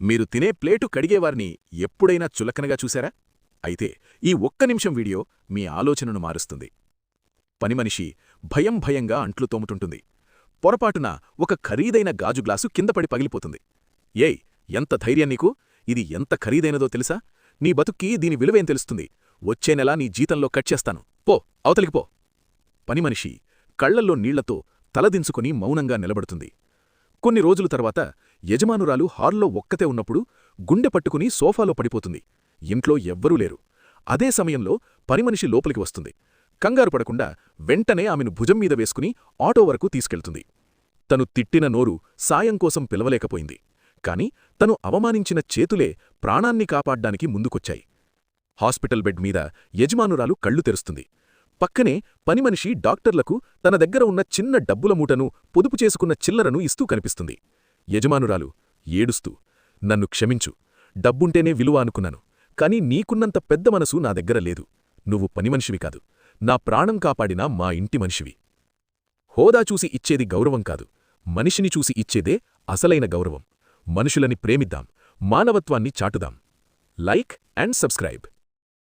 మీరు తినే ప్లేటు కడిగేవారిని ఎప్పుడైనా చులకనగా చూశారా? అయితే ఈ ఒక్క నిమిషం వీడియో మీ ఆలోచనను మారుస్తుంది. పనిమనిషి భయం భయంగా అంట్లు తోముతుంటుంది. పొరపాటున ఒక ఖరీదైన గాజు గ్లాసు కిందపడి పగిలిపోతుంది. ఏయ్ ఎంత ధైర్యం నీకు? ఇది ఎంత ఖరీదైనదో తెలుసా? నీ బతుక్కి దీని విలువేం తెలుస్తుంది? వచ్చే నెలా నీ జీతంలో కట్ చేస్తాను. పో అవతలికి పో. పనిమనిషి కళ్ళల్లో నీళ్ళతో తలదించుకుని మౌనంగా నిలబడుతుంది. కొన్ని రోజుల తర్వాత యజమానురాలు హాల్లో ఒక్కతే ఉన్నప్పుడు గుండె పట్టుకుని సోఫాలో పడిపోతుంది. ఇంట్లో ఎవ్వరూ లేరు. అదే సమయంలో పనిమనిషి లోపలికి వస్తుంది. కంగారు పడకుండా వెంటనే ఆమెను భుజం మీద వేసుకుని ఆటో వరకు తీసుకెళ్తుంది. తను తిట్టిన నోరు సాయం కోసం పిలవలేకపోయింది. కాని తను అవమానించిన చేతులే ప్రాణాన్ని కాపాడ్డానికి ముందుకొచ్చాయి. హాస్పిటల్ బెడ్ మీద యజమానురాలు కళ్ళు తెరుస్తుంది. పక్కనే పనిమనిషి డాక్టర్లకు తన దగ్గర ఉన్న చిన్న డబ్బుల మూటను పొదుపు చేసుకున్న చిల్లరను ఇస్తూ కనిపిస్తుంది. యజమానురాలు ఏడుస్తూ నన్ను క్షమించు డబ్బుంటేనే విలువ అనుకున్నాను కాని నీకున్నంత పెద్ద మనసు నా దగ్గర లేదు. నువ్వు పనిమనిషివి కాదు. నా ప్రాణం కాపాడిన మా ఇంటి మనిషివి. హోదా చూసి ఇచ్చేది గౌరవం కాదు. మనిషిని చూసి ఇచ్చేదే అసలైన గౌరవం. మనుషులని ప్రేమిద్దాం మానవత్వాన్ని చాటుదాం. Like and subscribe.